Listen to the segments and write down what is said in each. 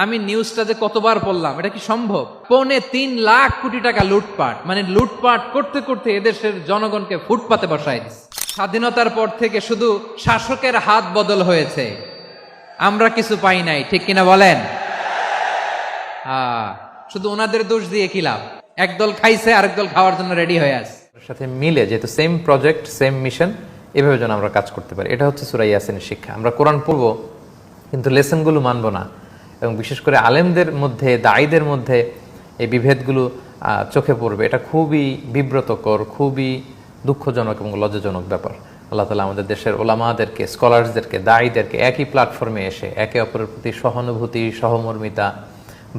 আমি নিউজটা যে কতবার পড়লাম, এটা কি সম্ভব? পৌনে তিন লাখ কোটি টাকা লুটপাট মানে লুটপাট করতে করতে এদেশের জনগণকে ফুটপাতে বসায় স্বাধীনতার পর থেকে শুধু শাসকের হাত বদল হয়েছে। আমরা কিছু পাই নাই, ঠিক কিনা বলেন? শুধু ওনাদের দোষ দিয়ে কি লাভ? একদল খাইছে, আরেক দল খাওয়ার জন্য রেডি হয়ে আছে। সাথে মিলে, যেহেতু সেম প্রজেক্ট সেম মিশন এভাবে যেন আমরা কাজ করতে পারি। এটা হচ্ছে সুরাই ইয়াসিনের শিক্ষা। আমরা কোরআন পড়ব, কিন্তু লেসনগুলো মানবো না। এবং বিশেষ করে আলেমদের মধ্যে দায়ীদের মধ্যে এই বিভেদগুলো চোখে পড়বে। এটা খুবই বিব্রতকর, খুবই দুঃখজনক এবং লজ্জাজনক ব্যাপার। আল্লাহ তালা আমাদের দেশের ওলামাদেরকে, স্কলার্সদেরকে দায়ীদেরকে একই প্ল্যাটফর্মে এসে একে অপরের প্রতি সহানুভূতি, সহমর্মিতা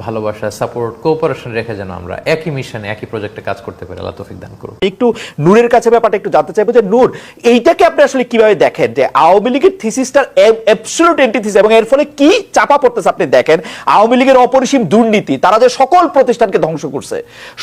ভালোবাসা সাপোর্ট কোঅপারেশন রেখে যেন আমরা একই মিশনে একই প্রজেক্টে কাজ করতে পারি। আল্লাহ তৌফিক দান করুন একটু নূরের কাছে ব্যাপারটা একটু জানতে চাইব যে, নূর, এইটাকে আপনি আসলে কীভাবে দেখেন? যে, আওয়ামী লীগের থিসিসটার অ্যাবসলিউট এন্টিথিস এবং এর ফলে কি চাপা পড়তেছে আপনি দেখেন? আওয়ামী লীগের অপরিসীম দুর্নীতি, তারা যে সকল প্রতিষ্ঠানকে ধ্বংস করছে,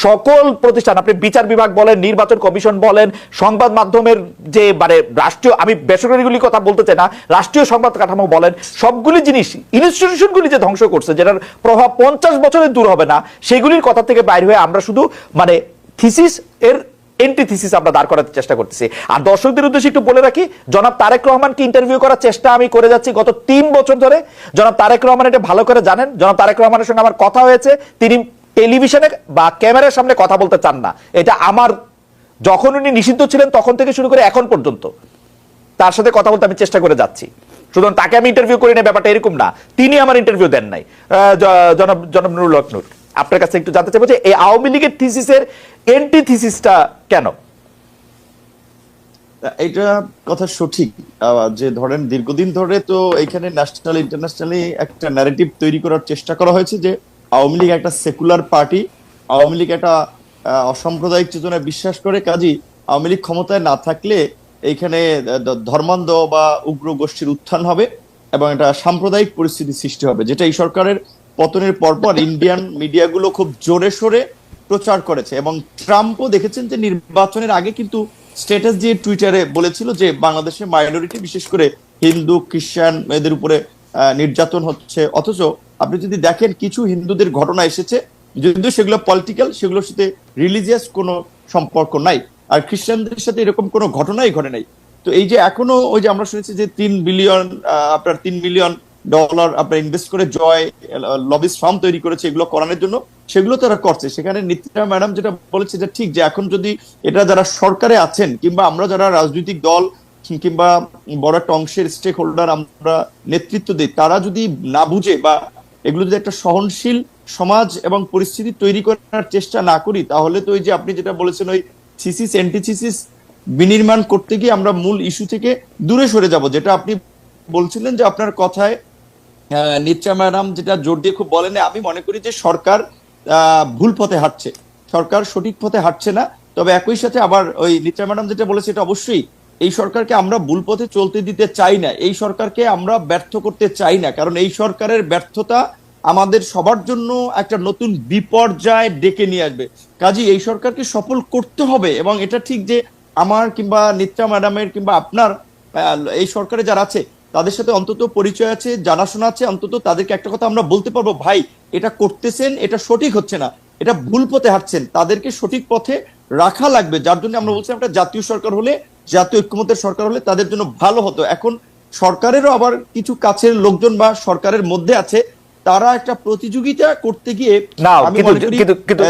সকল প্রতিষ্ঠান, আপনি বিচার বিভাগ বলেন, নির্বাচন কমিশন বলেন, সংবাদ মাধ্যমের যে মানে রাষ্ট্রীয়, আমি বেসরকারিগুলি কথা বলতে চাই না, রাষ্ট্রীয় সংবাদ কাঠামো বলেন, সবগুলি জিনিস ইনস্টিটিউশনগুলি যে ধ্বংস করছে, যেটার প্রভাব পঞ্চাশ বছরের দূর হবে না। সেগুলির কথা থেকে বাইরে হয়ে আমরা শুধু মানে থিসিস এর এন্টিথিসিস আমরা দাঁড় চেষ্টা করতেছি। আর দর্শকদের উদ্দেশ্যে একটু বলে রাখি, জনাব তারেক রহমানকে ইন্টারভিউ করার চেষ্টা আমি করে যাচ্ছি গত তিন বছর ধরে। জনাব তারেক রহমান এটা ভালো করে জানেন। জনাব তারেক রহমানের সঙ্গে আমার কথা হয়েছে। তিনি টেলিভিশনে বা ক্যামেরার সামনে কথা বলতে চান না। এটা আমার, যখন উনি নিষিদ্ধ ছিলেন তখন থেকে শুরু করে এখন পর্যন্ত। তার সাথে কথা বলতে আমি চেষ্টা করে যাচ্ছি। সুতরাং তাকে আমি ইন্টারভিউ করি না ব্যাপারটা এরকম না। তিনি আমার ইন্টারভিউ দেন নাই। জনাব জনাব নুরুল হক নূর, আপনার কাছে একটু জানতে চাইব যে এই আওয়ামী লীগের থিসিসের এন্টি থিসিসটা কেন এটা কথা সঠিক। যে ধরেন দীর্ঘদিন ধরে তো এখানে ন্যাশনাল ইন্টারন্যাশনালি একটা ন্যারেটিভ তৈরি করার চেষ্টা করা হয়েছে যে আওয়ামী লীগ একটা সেকুলার পার্টি আওয়ামী লীগ একটা অসাম্প্রদায়িক চেতনায় বিশ্বাস করে। কাজী আওয়ামী লীগ ক্ষমতায় না থাকলে এইখানে ধর্মান্ধ বা উগ্র গোষ্ঠীর উত্থান হবে এবং একটা সাম্প্রদায়িক পরিস্থিতি সৃষ্টি হবে, যেটা এই সরকারের পতনের পরপর ইন্ডিয়ান মিডিয়াগুলো খুব জোরে সোরে প্রচার করেছে। এবং ট্রাম্পও দেখেছেন যে নির্বাচনের আগে কিন্তু স্ট্যাটাস দিয়ে টুইটারে বলেছিল যে বাংলাদেশে মাইনরিটি, বিশেষ করে হিন্দু, খ্রিস্টান, এদের উপরে নির্যাতন হচ্ছে। অথচ আপনি যদি দেখেন কিছু হিন্দুদের ঘটনা এসেছে, যদিও সেগুলো পলিটিক্যাল সেগুলোর সাথে রিলিজিয়াস কোনো সম্পর্ক নাই। আর খ্রিস্টানদের সাথে এরকম কোনো ঘটনাই ঘটে নাই। তো এই যে এখনও ওই যে আমরা শুনেছি যে তিন বিলিয়ন আপনার তিন মিলিয়ন ডলার আপনার ইনভেস্ট করে জয় লবিস ফার্ম তৈরি করেছে এগুলো করানোর জন্য, সেগুলো তারা করছে। সেখানে নিত্যা ম্যাডাম যেটা বলেছে যে ঠিক যে এখন যদি এটা যারা সরকারে আছেন কিংবা আমরা যারা রাজনৈতিক দল কিংবা বড় একটা অংশের স্টেক হোল্ডার আমরা নেতৃত্ব দিই, তারা যদি না বুঝে বা এগুলো যদি একটা সহনশীল সমাজ এবং পরিস্থিতি তৈরি করার চেষ্টা না করি, তাহলে তো ওই যে আপনি যেটা বলেছেন ওই থিসিস অ্যান্টিথিসিস বিনির্মাণ করতে গিয়ে আমরা মূল ইস্যু থেকে দূরে সরে যাব, যেটা আপনি বলছিলেন যে আপনার কথায় নিত্রা ম্যাডাম যেটা জোর দিয়ে খুব বলেন, আমি মনে করি যে সরকার ভুল পথে হাঁটছে। সরকার সঠিক পথে হাঁটছে না, তবে একই সাথে আবার ওই নিত্রা ম্যাডাম যেটা বলেছে এটা অবশ্যই, এই সরকারকে আমরা ভুল পথে চলতে দিতে চাই না, এই সরকারকে আমরা ব্যর্থ করতে চাই না, কারণ এই সরকারের ব্যর্থতা আমাদের সবার জন্য একটা নতুন বিপর্যয় ডেকে নিয়ে আসবে। কাজী এই সরকারকে সফল করতে হবে এবং এটা ঠিক যে আমার কিংবা নিত্রা ম্যাডামের কিংবা আপনার এই সরকারে যারা আছে, তাদের সাথে অন্তত পরিচয় আছে, জানাশোনা আছে, অন্তত তাদেরকে একটা কথা আমরা বলতে পারব, ভাই, এটা করতেছেন, এটা সঠিক হচ্ছে না। এটা ভুল পথে হাঁটছেন। তাদেরকে সঠিক পথে রাখা লাগবে। যার জন্য আমরা বলছি একটা জাতীয় সরকার হলে, জাতীয় ঐক্যমতের সরকার হলে তাদের জন্য ভালো হতো। এখন সরকারেরও আবার কিছু কাছের লোকজন বা সরকারের মধ্যে আছে তারা একটা প্রতিযোগিতা করতে গিয়ে না কিন্তু কিন্তু কিন্তু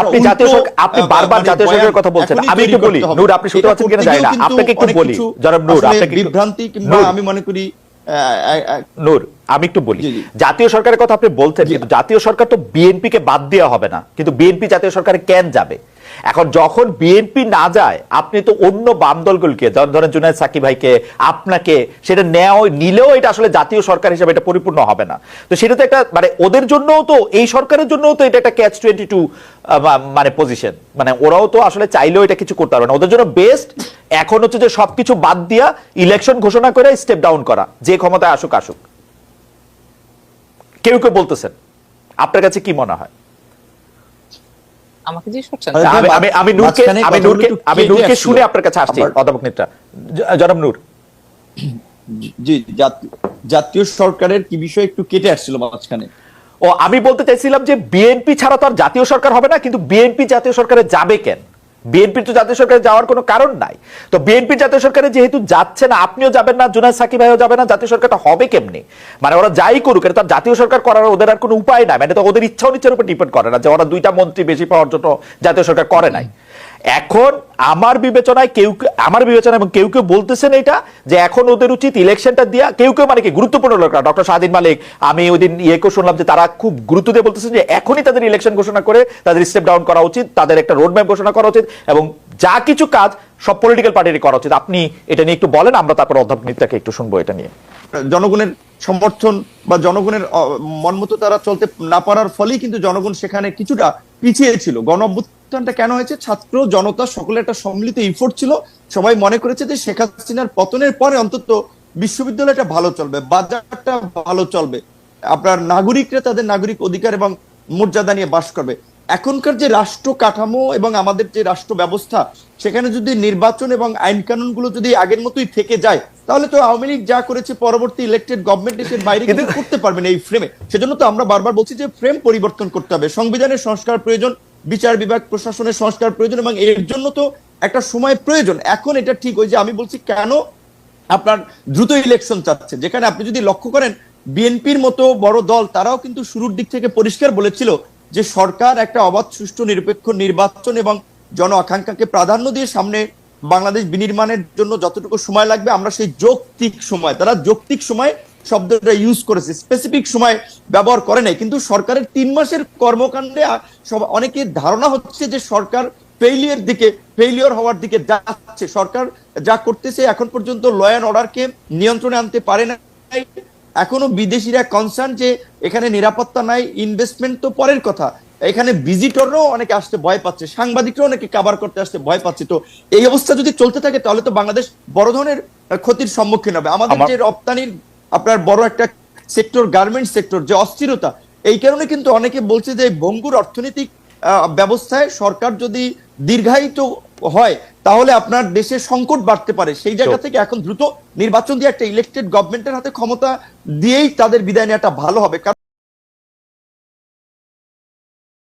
আপনি জাতীয় সরকার আপনি বারবার মানে জাতীয় সরকারের কথা বলছেন আমি একটু বলি নূর আপনি শুনতে পাচ্ছেন কিনা জানি না আপনাকে একটু বলি জনাব নূর আপনাকে বিভ্রান্তি কিংবা আমি মনে করি নূর আমি একটু বলি। জাতীয় সরকারের কথা আপনি বলছেন কিন্তু জাতীয় সরকার তো বিএনপি কে বাদ দেওয়া হবে না কিন্তু বিএনপি জাতীয় সরকারে কেন যাবে? এখন যখন বিএনপি না যায়, আপনি তো অন্য বাম দলগুলোকে যেমন ধরেন জুনায়দ সাকি ভাইকে, আপনাকে সেটা নেওয়া নিলেও এটা আসলে জাতীয় সরকার হিসেবে এটা পরিপূর্ণ হবে না। তো সেটা তো একটা মানে ওদের জন্যও তো এই সরকারের জন্যও তো এটা একটা ক্যাচ টোয়েন্টি টু মানে পজিশন মানে ওরাও তো আসলে চাইলেও এটা কিছু করতে পারবে না। ওদের জন্য বেস্ট এখন হচ্ছে যে সবকিছু বাদ দিয়া ইলেকশন ঘোষণা করে স্টেপ ডাউন করা। যে ক্ষমতায় আসুক আসুক। কেউ কেউ বলতেছেন। আপনার কাছে কি মনে হয়? আমাকে জিজ্ঞেস করছেন? আমি আমি নূরকে আমি নূরকে আমি নূরকে শুনে আপনার কাছে আসছি অধ্যাপক নেত্রা জনাব নূর। জি জাতীয়- জাতীয় সরকারের কি বিষয় একটু কেটে আসছিল মাঝখানে? ও আমি বলতে চাইছিলাম যে বিএনপি ছাড়া তো আর জাতীয় সরকার হবে না কিন্তু বিএনপি জাতীয় সরকারে যাবে কেন? বিএনপি তো জাতীয় সরকারে যাওয়ার কোনো কারণ নাই। তো বিএনপি জাতীয় সরকারে যেহেতু যাচ্ছে না, আপনিও যাবেন না জুনায় সাকিব ভাইও যাবে না, জাতীয় সরকারটা হবে কেমনি? মানে ওরা যাই করুক, এটা জাতীয় সরকার করার ওদের আর কোনো উপায় নাই। মানে তো ওদের ইচ্ছা অনিচ্ছার উপর ডিপেন্ড করে না যে ওরা দুইটা মন্ত্রী বেশি পাওয়ার জন্য জাতীয় সরকার করে নাই। এখন আমার বিবেচনায় কেউ আমার বিবেচনা এবং কেউ কেউ বলতেছেন এটা যে এখন ওদের উচিত ইলেকশনটা দিয়া। কেউ কেউ মানে কি গুরুত্বপূর্ণ লোকরা ডক্টর স্বাধীন মালিক আমি ওই দিন ইয়ে করে শুনলাম যে তারা খুব গুরুত্ব দিয়ে বলতেছেন যে এখনই তাদের ইলেকশন ঘোষণা করে তাদের স্টেপ ডাউন করা উচিত তাদের একটা রোড ম্যাপ ঘোষণা করা উচিত এবং যা কিছু কাজ সব পলিটিক্যাল পার্টিরই করা উচিত। আপনি এটা নিয়ে একটু বলেন আমরা তারপর অধ্যাপক নিত্যাকে একটু শুনব এটা নিয়ে। জনগণের সমর্থন বা জনগণের আহ, মনমতো তারা চলতে না পারার ফলেই কিন্তু জনগণ সেখানে কিছুটা পিছিয়ে ছিল। গণ অভ্যুত্থানটা কেন হয়েছে? ছাত্র জনতা সকলের একটা সম্মিলিত ইফোর্ট ছিল। সবাই মনে করেছে যে শেখ হাসিনার পতনের পরে অন্তত বিশ্ববিদ্যালয়টা ভালো চলবে, বাজারটা ভালো চলবে। আপনার নাগরিকরা তাদের নাগরিক অধিকার এবং মর্যাদা নিয়ে বাস করবে। এখনকার যে রাষ্ট্র কাঠামো এবং আমাদের যে রাষ্ট্র ব্যবস্থা, সেখানে যদি নির্বাচন এবং আইন কানুনগুলো যদি আগের মতোই থেকে যায়, তাহলে তো আওয়ামী লীগ যা করেছে পরবর্তী ইলেক্টেড গভর্নমেন্ট এসে বাইরে কিন্তু করতে পারবে না এই ফ্রেমে সেজন্য তো আমরা বারবার বলছি যে ফ্রেম পরিবর্তন করতে হবে। সংবিধানের সংস্কার প্রয়োজন বিচার বিভাগ, প্রশাসনের সংস্কার প্রয়োজন এবং এর জন্য তো একটা সময় প্রয়োজন। এখন এটা ঠিক ওই যে আমি বলছি, কেন আপনার দ্রুত ইলেকশন চাচ্ছে? যেখানে আপনি যদি লক্ষ্য করেন, বিএনপির মতো বড় দল, তারাও কিন্তু শুরুর দিক থেকে পরিষ্কার বলেছিল যে সরকার একটা অবাধ, সুষ্ঠু, নিরপেক্ষ নির্বাচন এবং জন আকাঙ্ক্ষাকে প্রাধান্য দিয়ে সামনে বাংলাদেশ বিনির্মাণের জন্য যতটুকু সময় লাগবে, আমরা সেই যৌক্তিক সময়, তারা যৌক্তিক সময় শব্দটা ইউজ করেছে। স্পেসিফিক সময় ব্যবহার করে নাই কিন্তু সরকারের তিন মাসের কর্মকাণ্ডে অনেকের ধারণা হচ্ছে যে সরকার ফেইলিয়ার দিকে ফেইলিয়র হওয়ার দিকে যাচ্ছে। সরকার যা করতেছে এখন পর্যন্ত ল অ্যান্ড অর্ডারকে নিয়ন্ত্রণে আনতে পারে না এখনও বিদেশিরা কনসার্ন যে এখানে নিরাপত্তা নাই ইনভেস্টমেন্ট তো পরের কথা। এখানে ভিজিটররাও অনেকে আসতে ভয় পাচ্ছে সাংবাদিকরাও অনেকে কাবার করতে আসতে ভয় পাচ্ছে। তো এই অবস্থা যদি চলতে থাকে তাহলে তো বাংলাদেশ বড় ধরনের ক্ষতির সম্মুখীন হবে। আমাদের যে রপ্তানির আপনার বড় একটা সেক্টর গার্মেন্ট সেক্টর যে অস্থিরতা এই কারণে কিন্তু অনেকে বলছে যে ভঙ্গুর অর্থনৈতিক আহ, ব্যবস্থায় সরকার যদি দীর্ঘায়িত হয় তাহলে আপনার দেশে সংকট বাড়তে পারে। সেই জায়গা থেকে এখন দ্রুত নির্বাচন দিয়ে একটা ইলেকটেড গভর্নমেন্টের হাতে ক্ষমতা দিয়েই তাদের বিদায় নেওয়াটা ভালো হবে। কারণ